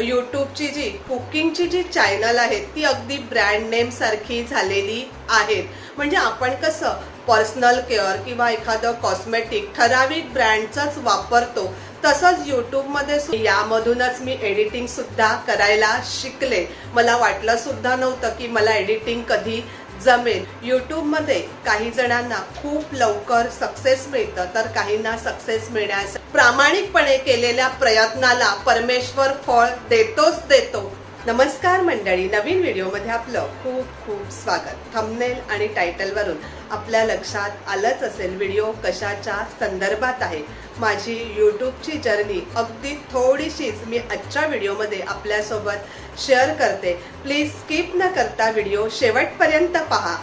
यूट्यूबची जी कुकिंगची जी channel आहेत ती अगदी ब्रँड नेम सारखी झालेली आहेत म्हणजे आपण कसं पर्सनल केअर किंवा एखादं कॉस्मेटिक ठराविक ब्रँडचाच वापरतो तसंच यूट्यूबमध्ये यामधूनच मी एडिटिंग सुद्धा करायला शिकले. मला वाटलं सुद्धा नव्हतं की मला एडिटिंग कधी जमेल. यूट्यूबमध्ये काही जणांना खूप लवकर सक्सेस मिळतं. तर काहींना सक्सेस मिळण्यास प्रामाणिकपणे केलेल्या प्रयत्नाला परमेश्वर फळ देतोच देतो. नमस्कार मंडळी. नवीन व्हिडिओमध्ये आपलं खूप खूप स्वागत. थंबनेल आणि टायटलवरून आपल्या लक्षात आलंच असेल व्हिडिओ कशाच्या संदर्भात आहे. माझी यूट्यूबची जर्नी अगदी थोडीशीच मी आजच्या व्हिडिओमध्ये आपल्यासोबत शेअर करते. प्लीज स्किप न करता व्हिडिओ शेवटपर्यंत पहा.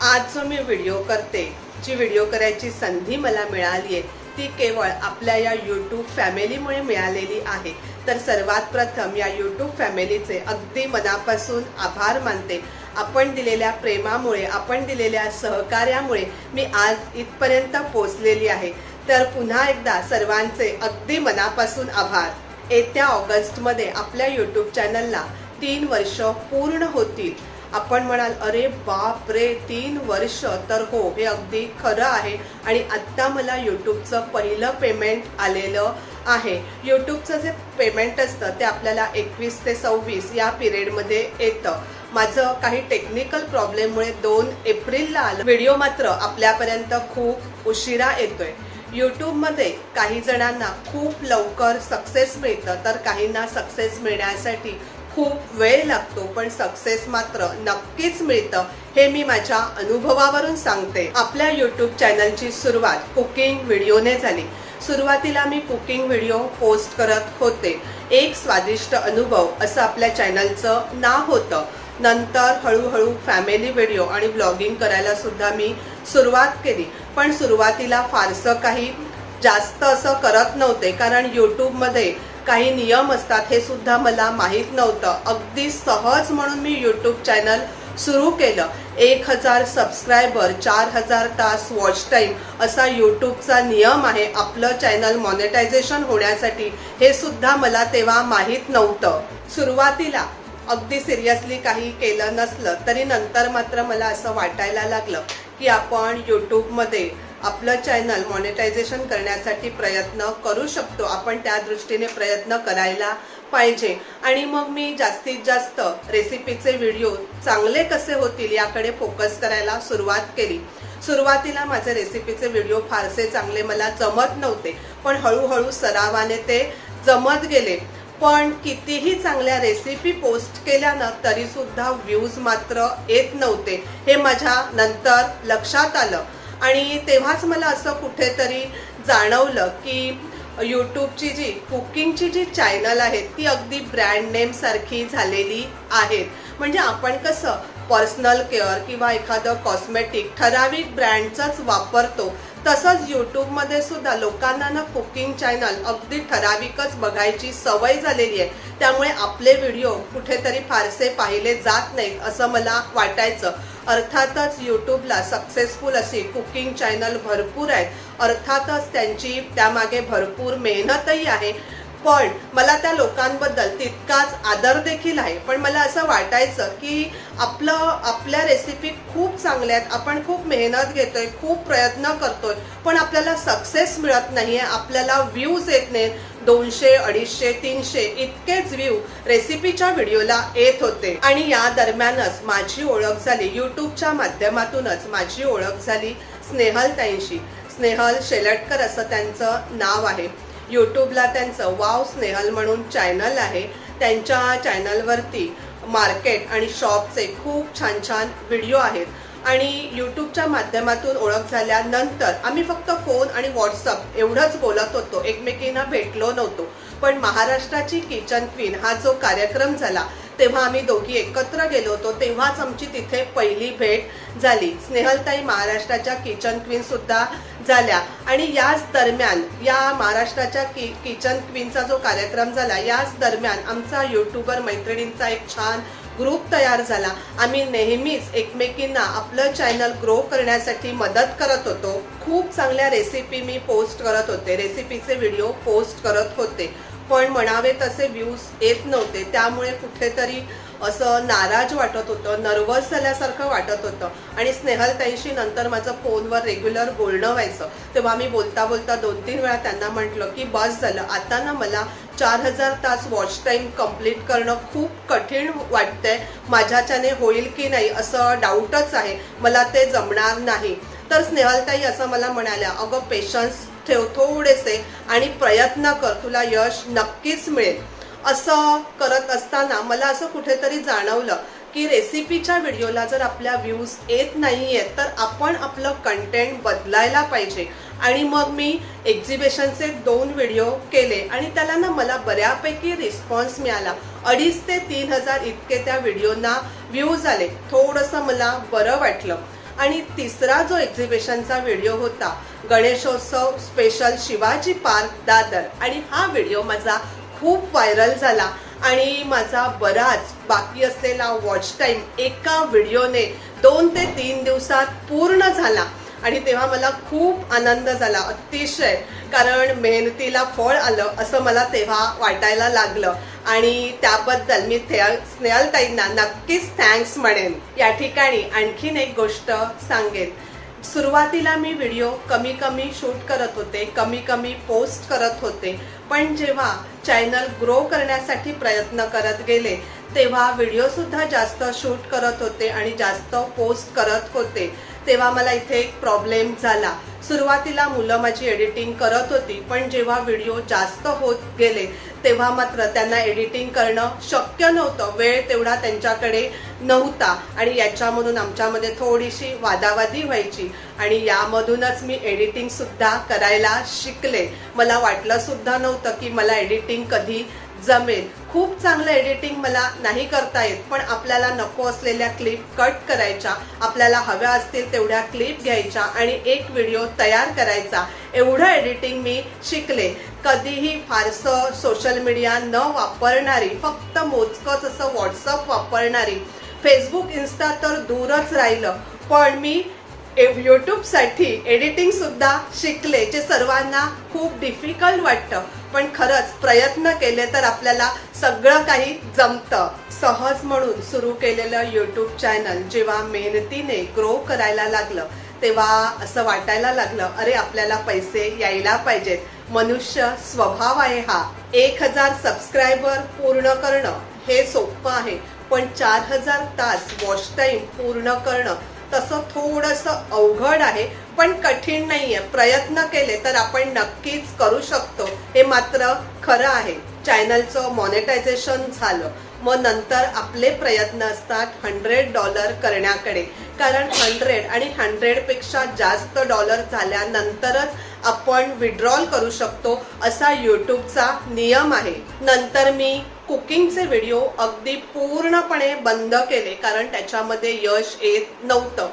आज जो मी व्हिडिओ करते. जी व्हिडिओ करायची संधी मला मिळाली आहे ती केवळ आपल्या या यूट्यूब फॅमिलीमुळे मिळालेली आहे. तर सर्वात प्रथम या यूट्यूब फॅमिलीचे अगदी मनापासून आभार मानते. आपण दिलेल्या प्रेमामुळे आपण दिलेल्या सहकार्यामुळे मी आज इथपर्यंत पोचलेली आहे. तर पुन्हा एकदा सर्वांचे अगदी मनापासून आभार. येत्या ऑगस्टमध्ये आपल्या यूट्यूब चॅनलला तीन वर्ष पूर्ण होतील. आपण म्हणाल अरे बाप रे तीन वर्ष तर हो हे अगदी खरं आहे. आणि आत्ता मला यूट्यूबचं पहिलं पेमेंट आलेलं आहे. यूट्यूबचं जे पेमेंट असतं ते आपल्याला एकवीस ते सव्वीस या पिरियडमध्ये येतं. माझं काही टेक्निकल प्रॉब्लेममुळे दोन एप्रिलला आलं. व्हिडिओ मात्र आपल्यापर्यंत खूप उशिरा येतोय. यूट्यूबमध्ये काही जणांना खूप लवकर सक्सेस मिळतं तर काहींना सक्सेस मिळण्यासाठी खूप वेळ लागतो पण सक्सेस मात्र नक्कीच मिळतं हे मी माझ्या अनुभवावरून सांगते. आपल्या यूट्यूब चॅनलची सुरुवात कुकिंग व्हिडिओने झाली. सुरुवातीला मी कुकिंग व्हिडिओ पोस्ट करत होते. एक स्वादिष्ट अनुभव असं आपल्या चॅनलचं नाव होतं. नंतर हळूहळू फॅमिली व्हिडिओ आणि ब्लॉगिंग करायला सुद्धा मी सुरुवात केली. पण सुरुवातीला फारसं काही जास्त असं करत नव्हते कारण यूट्यूबमध्ये काही नियम असतात हे सुद्धा मला माहीत नव्हतं. अगदी सहज म्हणून मी यूट्यूब चॅनल सुरू केलं. एक हजार सबस्क्रायबर चार हजार तास वॉच टाईम असा यूट्यूबचा नियम आहे आपलं चॅनल मॉनिटायझेशन होण्यासाठी. हे सुद्धा मला तेव्हा माहीत नव्हतं. सुरुवातीला अगदी सिरियसली काही केलं नसलं तरी नंतर मात्र मला असं वाटायला लागलं की आपण यूट्यूबमध्ये आपलं चॅनल मॉनिटायझेशन करण्यासाठी प्रयत्न करू शकतो. आपण त्या दृष्टीने प्रयत्न करायला पाहिजे. आणि मग मी जास्तीत जास्त रेसिपीचे व्हिडिओ चांगले कसे होतील याकडे फोकस करायला सुरुवात केली. सुरुवातीला माझे रेसिपीचे व्हिडिओ फारसे चांगले मला जमत नव्हते पण हळूहळू सरावाने ते जमत गेले. पण कितीही चांगल्या रेसिपी पोस्ट केल्यानं तरी सुद्धा व्ह्यूज मात्र येत नव्हते. हे माझ्या नंतर लक्षात आलं. आणि तेव्हाच मला असं कुठेतरी जाणवलं की यूट्यूबची जी कुकिंगची जी चॅनल आहेत ती अगदी ब्रँड नेमसारखी झालेली आहेत म्हणजे आपण कसं पर्सनल केअर किंवा एखादं कॉस्मेटिक ठराविक ब्रँडचाच वापरतो. तसंच यूट्यूबमध्ये सुद्धा लोकांना ना कुकिंग चॅनल अगदी ठराविकच बघायची सवय झालेली आहे. त्यामुळे आपले व्हिडिओ कुठेतरी फारसे पाहिले जात नाहीत असं मला वाटायचं. अर्थातच यूट्यूबला सक्सेसफुल अशी कुकिंग चॅनल भरपूर आहेत. अर्थातच त्यांची त्यामागे भरपूर मेहनतही आहे. पण मला त्या लोकांबद्दल तितकाच आदर देखील आहे. पण मला असं वाटायचं की आपलं आपल्या रेसिपी खूप चांगल्या आहेत. आपण खूप मेहनत घेतोय खूप प्रयत्न करतोय पण आपल्याला सक्सेस मिळत नाही आहे आपल्याला व्ह्यूज येत नाहीत. दोनशे अडीचशे तीनशे इतकेच व्ह्यू रेसिपीच्या व्हिडिओला येत होते. आणि या दरम्यानच माझी ओळख झाली. यूट्यूबच्या माध्यमातूनच माझी ओळख झाली स्नेहल ताईंशी. स्नेहल शेलटकर असं त्यांचं नाव आहे. यूट्यूबला त्यांचं वाव स्नेहल म्हणून चॅनल आहे. त्यांच्या चॅनलवरती मार्केट आणि शॉपचे खूप छान छान व्हिडिओ आहेत. आणि यूट्यूबच्या माध्यमातून ओळख झाल्यानंतर आम्ही फक्त फोन आणि व्हॉट्सअप एवढंच बोलत होतो. एकमेकींना भेटलो नव्हतो. पण महाराष्ट्राची किचन क्वीन हा जो कार्यक्रम झाला तेव्हा आम्ही दोघी एकत्र गेलो होतो. तेव्हाच आमची तिथे पहिली भेट झाली. स्नेहलताई महाराष्ट्राच्या किचन क्वीन सुद्धा झाल्या. आणि याच दरम्यान या महाराष्ट्राच्या कि किचन क्वीनचा जो कार्यक्रम झाला याच दरम्यान आमचा युट्यूबर मैत्रिणींचा एक छान ग्रुप तयार झाला. आम्ही नेहमीच एकमेकींना आपलं चॅनल ग्रो करण्यासाठी मदत करत होतो. खूप चांगल्या रेसिपी मी पोस्ट करत होते. रेसिपीचे व्हिडिओ पोस्ट करत होते. पण म्हणावे तसे व्ह्यूज येत नव्हते. त्यामुळे कुठेतरी असं नाराज वाटत होतं नर्वस झाल्यासारखं वाटत होतं. आणि स्नेहलताईंशी नंतर माझं फोनवर रेग्युलर बोलणं व्हायचं. तेव्हा मी बोलता बोलता दोन तीन वेळा त्यांना म्हटलं की बस झालं. आता ना मला चार हजार तास वॉच टाईम कंप्लीट करणं खूप कठीण वाटतंय. माझ्याच्याने होईल की नाही असं डाऊटच आहे. मला ते जमणार नाही. तर स्नेहलताई असं मला म्हणाल्या अगं पेशन्स ठेव थोडेसे आणि प्रयत्न कर तुला यश नक्कीच मिळेल. असं करत असताना मला असं कुठेतरी जाणवलं की रेसिपीच्या व्हिडिओला जर आपल्या व्ह्यूज येत नाही आहेत तर आपण आपलं कंटेंट बदलायला पाहिजे. आणि मग मी एक्झिबिशनचे दोन व्हिडिओ केले आणि त्याला ना मला बऱ्यापैकी रिस्पॉन्स मिळाला. अडीच ते तीन हजार इतके त्या व्हिडिओना व्ह्यूज आले. थोडंसं मला बरं वाटलं. आणि तिसरा जो एक्झिबिशनचा व्हिडिओ होता गणेशोत्सव स्पेशल शिवाजी पार्क दादर. आणि हा व्हिडिओ माझा खूप व्हायरल झाला आणि माझा बराच बाकी असलेला वॉच टाईम एका व्हिडिओने दोन ते तीन दिवसात पूर्ण झाला. आणि तेव्हा मला खूप आनंद झाला अतिशय. कारण मेहनतीला फळ आलं असं मला तेव्हा वाटायला लागलं. आणि त्याबद्दल मी स्नेहलताईंना नक्कीच थँक्स म्हणेन. या ठिकाणी आणखीन एक गोष्ट सांगेन. सुरुवातीला मी व्हिडिओ कमी कमी शूट करत होते कमी कमी पोस्ट करत होते. पण जेव्हा चॅनल ग्रो करण्यासाठी प्रयत्न करत गेले तेव्हा व्हिडिओसुद्धा जास्त शूट करत होते आणि जास्त पोस्ट करत होते. तेव्हा मला इथे एक प्रॉब्लेम झाला. सुरुवातीला मुलं माझी एडिटिंग करत होती पण जेव्हा व्हिडिओ जास्त होत गेले तेव्हा मात्र त्यांना एडिटिंग करणं शक्य नव्हतं. वेळ तेवढा त्यांच्याकडे नव्हता आणि याच्यामधून आमच्यामध्ये थोडीशी वादावादी व्हायची आणि यामधूनच मी एडिटिंगसुद्धा करायला शिकले. मला वाटलंसुद्धा नव्हतं की मला एडिटिंग कधी जमेल. खूप चांगलं एडिटिंग मला नाही करता येत पण आपल्याला नको असलेल्या क्लिप कट करायच्या आपल्याला हव्या असतील तेवढ्या क्लिप घ्यायच्या आणि एक व्हिडिओ तयार करायचा. एवढं एडिटिंग मी शिकले. कधीही फारसं सोशल मीडिया न वापरणारी फक्त मोजकंच असं व्हॉट्सअप वापरणारी फेसबुक इन्स्टा तर दूरच राहिलं. पण मी यूट्यूबसाठी एडिटिंग सुद्धा शिकले जे सर्वांना खूप डिफिकल्ट वाटतं. पण खरंच प्रयत्न केले तर आपल्याला सगळं काही जमतं. सहज म्हणून सुरू केलेलं यूट्यूब चॅनल जेव्हा मेहनतीने ग्रो करायला लागलं तेव्हा असं वाटायला लागलं अरे आपल्याला पैसे यायला पाहिजेत. मनुष्य स्वभाव आहे हा. एक हजार सबस्क्रायबर पूर्ण करणं हे सोपं आहे पण चार हजार तास वॉच टाईम पूर्ण करणं तसं थोडंसं अवघड आहे पण कठीण नाहीये. प्रयत्न केले तर आपण नक्कीच करू शकतो. हे मात्र खरं आहे. चॅनलचं मॉनिटायझेशन झालं. मग नंतर आपले प्रयत्न असतात हंड्रेड डॉलर करण्याकडे. कारण हंड्रेड आणि हंड्रेडपेक्षा जास्त डॉलर झाल्यानंतरच आपण विड्रॉल करू शकतो असा यूट्यूबचा नियम आहे. नंतर मी कुकिंगचे व्हिडिओ अगदी पूर्णपणे बंद केले कारण त्याच्यामध्ये यश येत नव्हतं.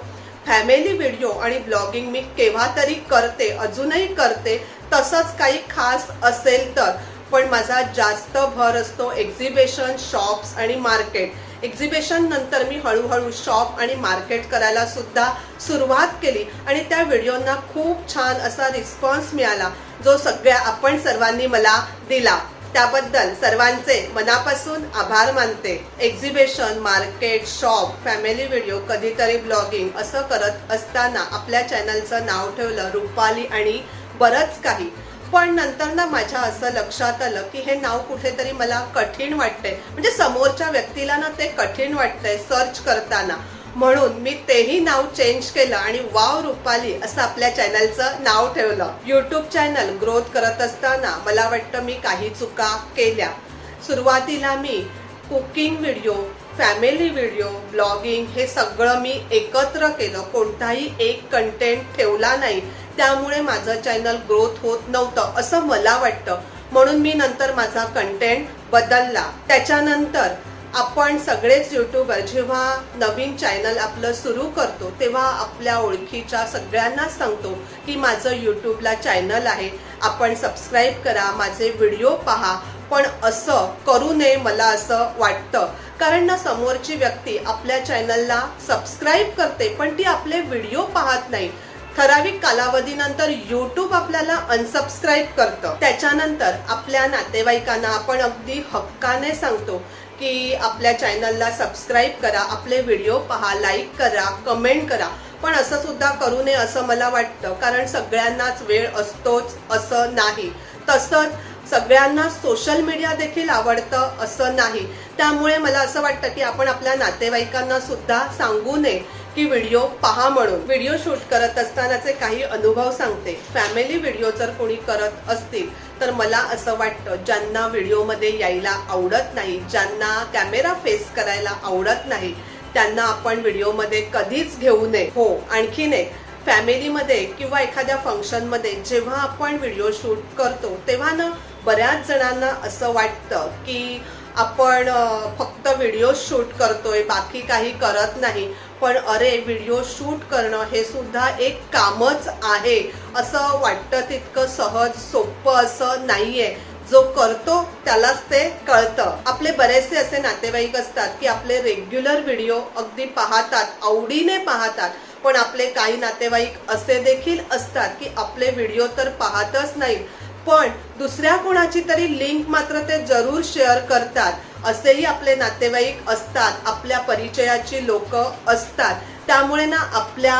फॅमिली व्हिडिओ आणि ब्लॉगिंग मी केव्हा तरी करते अजूनही करते तसंच काही खास असेल तर. पण माझा जास्त भर असतो एक्झिबिशन शॉप्स आणि मार्केट एक्झिबिशन नंतर मी हळूहळू शॉप आणि मार्केट करायला सुद्धा सुरुवात केली. आणि त्या व्हिडिओना खूप छान असा रिस्पॉन्स मिळाला जो सगळ्या आपण सर्वांनी मला दिला. त्याबद्दल सर्वांचे मनापासून आभार मानते. Exhibition market shop family video कधीतरी ब्लॉगिंग असं करत असताना आपल्या चॅनलचं नाव ठेवलं रुपाली आणि बरंच काही. पण नंतर ना माझ्या असं लक्षात आलं की हे नाव कुठेतरी मला कठीण वाटतंय. म्हणजे समोरच्या व्यक्तीला ना ते कठीण वाटतंय सर्च करताना. म्हणून मी तेही नाव चेंज केलं आणि वाव रुपाली असं आपल्या चॅनलचं नाव ठेवलं. युट्यूब चॅनल ग्रोथ करत असताना मला वाटतं मी काही चुका केल्या. सुरुवातीला मी cooking video family video blogging हे सगळं मी एकत्र केलं. कोणताही एक कंटेंट ठेवला नाही. त्यामुळे माझं चॅनल ग्रोथ होत नव्हतं असं मला वाटतं. म्हणून मी नंतर माझा कंटेंट बदलला. त्याच्यानंतर आपण सगळेच युट्यूबर जेव्हा नवीन चॅनल आपलं सुरू करतो तेव्हा आपल्या ओळखीच्या सगळ्यांनाच सांगतो की माझं यूट्यूबला चॅनल आहे. आपण सबस्क्राईब करा माझे व्हिडिओ पहा. पण असं करू नये मला असं वाटतं. कारण ना समोरची व्यक्ती आपल्या चॅनलला सबस्क्राईब करते पण ती आपले व्हिडिओ पाहत नाही. ठराविक कालावधीनंतर युट्यूब आपल्याला अनसबस्क्राईब करतं. त्याच्यानंतर आपल्या नातेवाईकांना आपण अगदी हक्काने सांगतो की आपल्या चॅनलला सबस्क्राईब करा आपले व्हिडिओ पहा लाईक करा कमेंट करा. पण असं सुद्धा करू नये असं मला वाटतं कारण सगळ्यांनाच वेळ असतोच असं नाही. तसंच सगळ्यांना सोशल मीडिया देखील आवडतं असं नाही. त्यामुळे मला असं वाटतं की आपण आपल्या नातेवाईकांना सुद्धा सांगू नये की व्हिडिओ पहा म्हणून. व्हिडिओ शूट करत असतानाचे काही अनुभव सांगते. फॅमिली व्हिडिओ जर कोणी करत असतील तर मला असं वाटतं ज्यांना व्हिडिओमध्ये यायला आवडत नाही ज्यांना कॅमेरा फेस करायला आवडत नाही त्यांना आपण व्हिडिओमध्ये कधीच घेऊ नये. हो आणखीन एक फॅमिलीमध्ये किंवा एखाद्या फंक्शनमध्ये जेव्हा आपण व्हिडिओ शूट करतो तेव्हा ना बऱ्याच जणांना असं वाटतं की आपण फक्त व्हिडिओ शूट करतोय बाकी काही करत नाही. पण अरे व्हिडिओ शूट करणं हे सुद्धा एक कामच आहे. असं वाटतं तितकं सहज सोपं असं नाहीये. जो करतो त्यालाच ते कळतं. आपले बरेचसे असे नातेवाईक असतात की आपले रेग्युलर व्हिडिओ अगदी पाहतात आवडीने पाहतात. पण आपले काही नातेवाईक असे देखील असतात की आपले व्हिडिओ तर पाहतच नाहीत. पण दुसऱ्या कोणाची तरी लिंक मात्र ते जरूर शेअर करतात. असेही आपले नातेवाईक असतात आपल्या परिचयाची लोक असतात. त्यामुळे ना आपल्या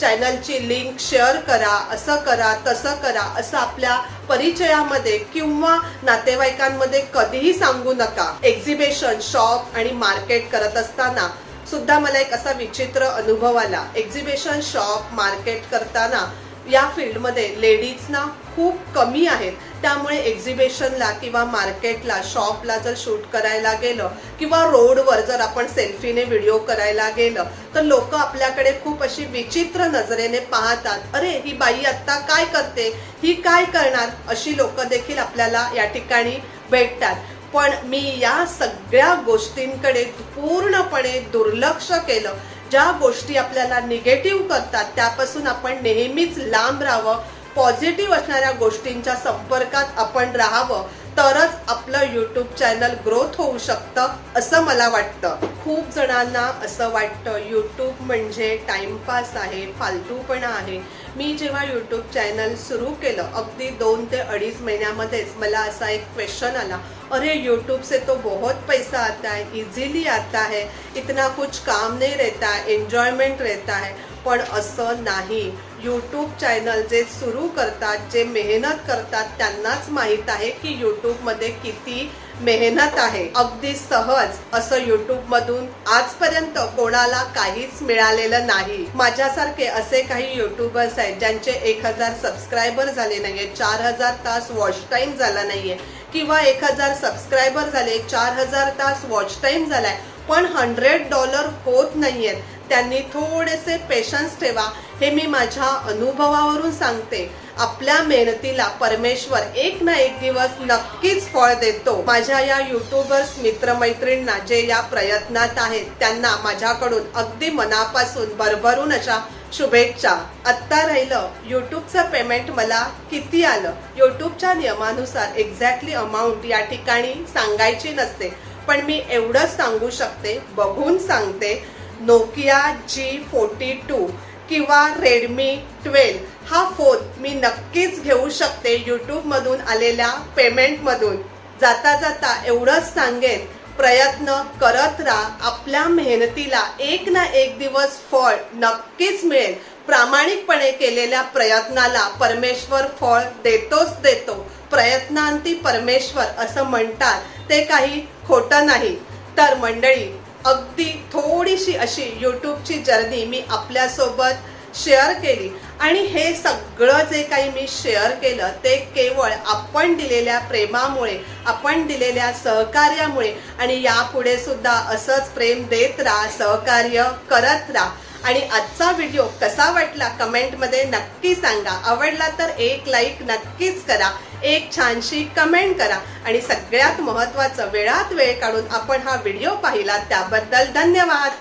चॅनलची लिंक शेअर करा असं करा तसं करा असं आपल्या परिचयामध्ये किंवा नातेवाईकांमध्ये कधीही सांगू नका. एक्झिबिशन शॉप आणि मार्केट करत असताना सुद्धा मला एक असा विचित्र अनुभव आला. एक्झिबिशन शॉप मार्केट करताना या फील्डमध्ये लेडीज ना खूप कमी आहेत. त्यामुळे एक्झिबिशनला किंवा मार्केटला शॉपला जर शूट करायला गेलं किंवा रोडवर जर आपण सेल्फीने व्हिडिओ करायला गेलं तर लोक आपल्याकडे खूप अशी विचित्र नजरेने पाहतात. अरे ही बाई आत्ता काय करते? ही काय करणार? अशी लोक देखील आपल्याला या ठिकाणी भेटतात. पण मी या सगळ्या गोष्टींकडे पूर्णपणे दुर्लक्ष केलं. ज्या गोष्टी आपल्याला निगेटिव्ह करतात त्यापासून आपण नेहमीच लांब राहावं. पॉझिटिव्ह असणाऱ्या गोष्टींच्या संपर्कात आपण राहावं तरच आपलं यूट्यूब चॅनल ग्रोथ होऊ शकतं असं मला वाटतं. खूप जणांना असं वाटतं यूट्यूब म्हणजे टाइमपास आहे फालतूपणा आहे. मी जेव्हा यूट्यूब चॅनल सुरू केलं अगदी दोन ते अडीच महिन्यामध्येच मला असा एक क्वेश्चन आला. अरे यूट्यूब से तो बहुत पैसा आता है इजीली आता है इतना कुछ काम नहीं रहता है एन्जॉयमेंट रहता है. पण असं नाही. यूट्यूब चॅनल जे सुरू करतात जे मेहनत करतात त्यांनाच माहीत आहे की यूट्यूबमध्ये किती मेहनत आहे. अगदी सहज असं युट्यूब मधून आजपर्यंत कोणाला काहीच मिळालेलं नाही. माझ्यासारखे असे काही युट्यूबर्स आहेत ज्यांचे एक हजार सबस्क्रायबर झाले नाहीये चार हजार तास वॉच टाईम झाला नाहीये किंवा एक हजार सबस्क्रायबर झाले चार हजार तास वॉच टाईम झालाय पण हंड्रेड डॉलर होत नाहीयेत. त्यांनी थोडेसे पेशन्स ठेवा. हे मी माझ्या अनुभवावरून सांगते. आपल्या मेहनतीला परमेश्वर एक ना एक दिवस नक्कीच फळ देतो. माझ्या या युट्यूबर्स मित्रमैत्रिणींना जे या प्रयत्नात आहेत त्यांना माझ्याकडून अगदी मनापासून भरभरून अशा शुभेच्छा. आत्ता राहिलं युट्यूबचं पेमेंट मला किती आलं? युट्यूबच्या नियमानुसार एक्झॅक्टली अमाऊंट या ठिकाणी सांगायची नसते. पण मी एवढंच सांगू शकते बघून सांगते. नोकिया जी फोर्टी टू किंवा रेडमी ट्वेल्व हा फोन मी नक्कीच घेऊ शकते यूट्यूबमधून आलेल्या पेमेंटमधून जाता जाता एवढंच सांगेन प्रयत्न करत राहा. आपल्या मेहनतीला एक ना एक दिवस फळ नक्कीच मिळेल. प्रामाणिकपणे केलेल्या प्रयत्नाला परमेश्वर फळ देतोच देतो. प्रयत्नांती परमेश्वर असं म्हणतात. ते काही खोटं नाही. तर मंडळी अगदी थोडीशी अशी यूट्यूबची जर्नी मी आपल्यासोबत शेअर केली. आणि हे सगळं जे काही मी शेअर केलं ते केवळ आपण दिलेल्या प्रेमामुळे आपण दिलेल्या सहकार्यामुळे आणि यापुढे सुद्धा असंच प्रेम देत राहा सहकार्य करत राहा. आणि आजचा व्हिडिओ कसा वाटला कमेंटमध्ये नक्की सांगा. आवडला तर एक लाईक नक्कीच करा. एक छानशी कमेंट करा. आणि सगळ्यात महत्त्वाचं वेळात वेळ काढून आपण हा व्हिडिओ पाहिला त्याबद्दल धन्यवाद.